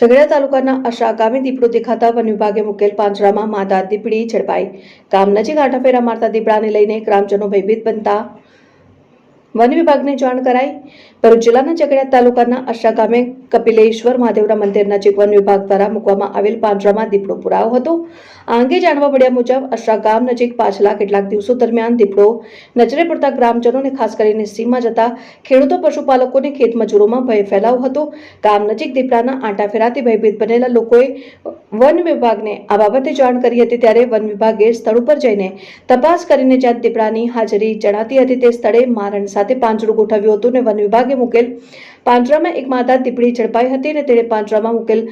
ઝઘડિયા તાલુકાના અશા ગામે દીપડો દેખાતા વન વિભાગે મુકેલ પાંજરામાં માદા દીપડી ઝડપાઈ. ગામ નજીક આંટાફેરા મારતા દીપડાને લઈને ગ્રામજનો ભયભીત બનતા વન વિભાગને જાણ કરાઈ. ભરૂચ જિલ્લાના ઝઘડિયા તાલુકાના અશા ગામે કપિલેશ્વર મહાદેવના મંદિર નજીક વન વિભાગ દ્વારા મૂકવામાં આવેલ પાંજરામાં દીપડો પુરાયો હતો. આ અંગે જાણવા મળ્યા મુજબ અશા ગામ નજીક પાછલા કેટલાક દિવસો દરમિયાન દીપડો નજરે પડતા ગ્રામજનોને ખાસ કરીને સીમમાં જતા ખેડૂતો, પશુપાલકોને ખેત ભય ફેલાવો હતો. ગામ નજીક દીપડાના આંટા ફેરાતી ભયભીત બનેલા લોકોએ વન વિભાગને આ બાબતે જાણ કરી હતી ત્યારે વન વિભાગે સ્થળ ઉપર જઈને તપાસ કરીને જ્યાં દીપડાની હાજરી જણાતી હતી તે સ્થળે મારણ સાથે પાંજરું ગોઠવ્યું હતું અને વન વિભાગે મૂકેલ પાંજરામાં એક માદા દીપડી ઝડપાઈ હતી અને તેણે પાંજરામાં મૂકેલ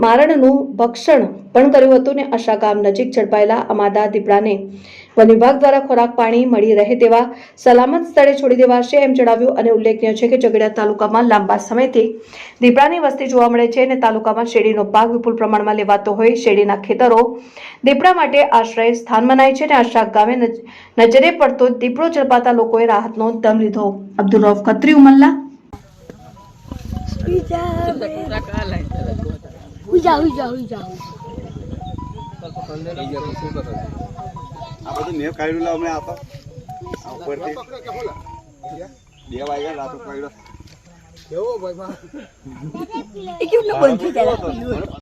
મારણનું ભક્ષણ પણ કર્યું હતું અને આશા ગામ નજીક ઝડપાયેલા આ માદા દીપડાને વન વિભાગ દ્વારા ખોરાક પાણી મળી રહે તેવા સલામત સ્થળે છોડી દેવાશે એમ જણાવ્યું અને ઉલ્લેખનીય છે કે ઝઘડિયા તાલુકામાં લાંબા સમયથી દીપડાની વસ્તી જોવા મળે છે અને તાલુકામાં શેરડીનો પાક વિપુલ પ્રમાણમાં લેવાતો હોય શેરડીના ખેતરો દીપડા માટે આશ્રય સ્થાન મનાય છે અને આશા ગામે નજરે પડતો દીપડો ઝડપાતા લોકોએ રાહતનો દમ લીધો. અબ્દુલ રૌફ ખત્રી ઉમલ્લા. ઉજા ઉજા હુજા આ બધું મેં કાઢ્યું લા અમે આપો આ ઉપરથી. બે વાગ્યા રાતો કાઢ્યો એ કેવું બંધ થઈ જાય?